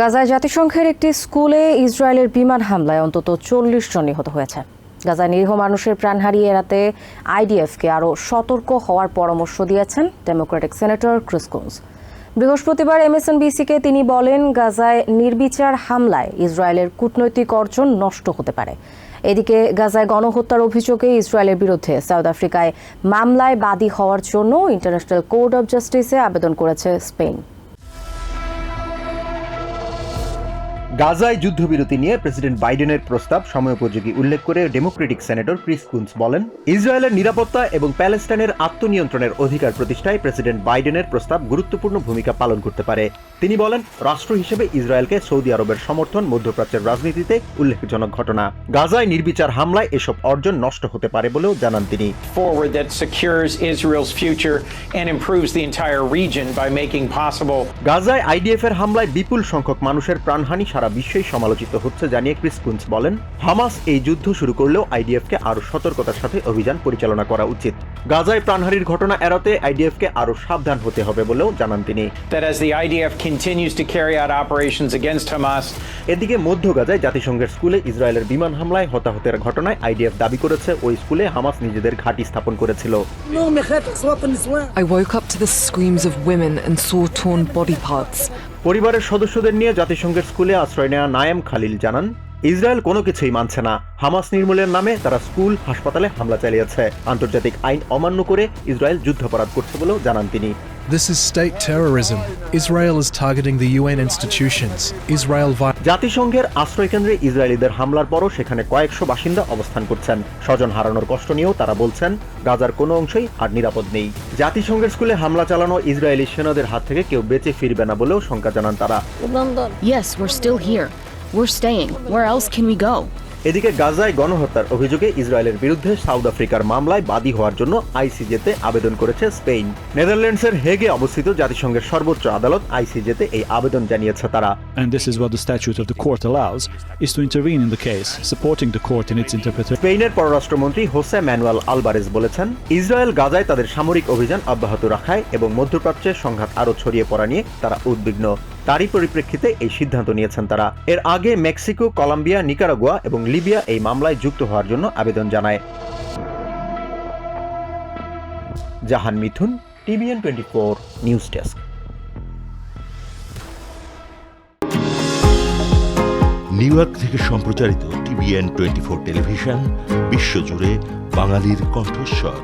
গাজায় জাতিসংঘের একটি স্কুলে ইসরায়েলের বিমান হামলায় অন্তত চল্লিশ জন নিহত হয়েছে। গাজায় নিরীহ মানুষের প্রাণ হারিয়ে এড়াতে আইডিএফকে আরও সতর্ক হওয়ার পরামর্শ দিয়েছেন ডেমোক্রেটিক সেনেটর ক্রিসকুন্স বৃহস্পতিবার এমএসএনবিসিকে তিনি বলেন, গাজায় নির্বিচার হামলায় ইসরায়েলের কূটনৈতিক অর্জন নষ্ট হতে পারে। এদিকে গাজায় গণহত্যার অভিযোগে ইসরায়েলের বিরুদ্ধে সাউথ আফ্রিকায় মামলায় বাদী হওয়ার জন্য ইন্টারন্যাশনাল কোর্ট অব জাস্টিসে আবেদন করেছে স্পেন। গাজায় যুদ্ধবিরতি নিয়ে প্রেসিডেন্ট বাইডেনের প্রস্তাব সময়োপযোগী উল্লেখ করে ডেমোক্রেটিক সেনেটর ক্রিস কুন্স বলেন ইসরায়েলের নিরাপত্তা এবং প্যালেস্টাইনের আত্মনিয়ন্ত্রণের অধিকার প্রতিষ্ঠায় প্রেসিডেন্ট বাইডেনের প্রস্তাব গুরুত্বপূর্ণ ভূমিকা পালন করতে পারে। তিনি বলেন রাষ্ট্র হিসেবে ইসরায়েলকে সৌদি আরবের সমর্থন মধ্যপ্রাচ্যের রাজনীতিতে উল্লেখজনক ঘটনা। গাজায় নির্বিচার হামলায় এসব অর্জন নষ্ট হতে পারে বলেও জানান তিনি। Forward that secures Israel's future and improves the entire region by making possible গাজায় আইডিএফ এর হামলায় বিপুল সংখ্যক মানুষের প্রাণহানি সারা বিশ্বেই সমালোচিত হচ্ছে জানিয়ে ক্রিস কুন্স বলেন হামাস এই যুদ্ধ শুরু করলেও আইডিএফকে আরও সতর্কতার সাথে অভিযান পরিচালনা করা উচিত। গাজায় প্রাণহারির ঘটনা এড়াতে আইডিএফকে আরও সাবধান হতে হবে বলেও জানান তিনি। এদিকে মধ্য গাজায় জাতিসংঘের স্কুলে ইসরায়েলের বিমান হামলায় হতাহতের ঘটনায় আইডিএফ দাবি করেছে ওই স্কুলে হামাস নিজেদের ঘাঁটি স্থাপন করেছিল। I woke up to the screams of women and saw torn body parts. পরিবারের সদস্যদের নিয়ে জাতিসংঘের স্কুলে আশ্রয় নেওয়া নায়েম খালিল জানান, ইসরায়েল কোনো কিছুই মানছে না। হামাস নির্মূলের নামে তারা স্কুল, হাসপাতালে হামলা চালিয়েছে। আন্তর্জাতিক আইন অমান্য করে ইসরায়েল যুদ্ধাপরাধ করছে বলেও জানান তিনি। This is state terrorism. Israel is targeting the UN institutions. Israel vi- জাতিসংঘের আশ্রয়কেন্দ্রে ইসরায়েলিদের হামলার পরও সেখানে কয়েকশো বাসিন্দা অবস্থান করছেন স্বজন হারানোর কষ্ট নিয়েও তারা বলছেন গাজার কোনো অংশই আর নিরাপদ নেই জাতিসংঘের স্কুলে হামলা চালানো ইসরায়েলি সেনাদের হাত থেকে কেউ বেঁচে ফিরবে না বলেও শঙ্কা জানান তারা Yes, we're still here. We're staying. Where else can we go? এদিকে গাজায় গণহত্যার অভিযোগে ইসরায়েলের বিরুদ্ধে সাউথ আফ্রিকার মামলায় বাদী হওয়ার জন্য আইসিজেতে আবেদন করেছে স্পেন। নেদারল্যান্ডসের হেগে অবস্থিত জাতিসংঘের সর্বোচ্চ আদালত আইসিজেতে এই আবেদন জানিয়েছে তারা। And this is what the statute of the court allows, is to intervene in the case, supporting the court in its interpretation. স্পেনের পররাষ্ট্রমন্ত্রী হোসে ম্যানুয়াল আলবারেজ বলেছেন ইসরায়েল গাজায় তাদের সামরিক অভিযান অব্যাহত রাখায় এবং মধ্যপ্রাচ্যের সংঘাত আরও ছড়িয়ে পড়া নিয়ে তারা উদ্বিগ্ন। তারই পরিপ্রেক্ষিতে এই সিদ্ধান্ত নিয়েছেন তারা। এর আগে মেক্সিকো, কলম্বিয়া, নিকারাগুয়া এবং লিবিয়া এই মামলায় যুক্ত হওয়ার জন্য আবেদন জানায়। Jahan Mithun, TVN twenty four, news desk. New York থেকে সম্প্রচারিত টিভিএন টোয়েন্টি ফোর টেলিভিশন, বিশ্বজুড়ে বাঙালির কণ্ঠস্বর।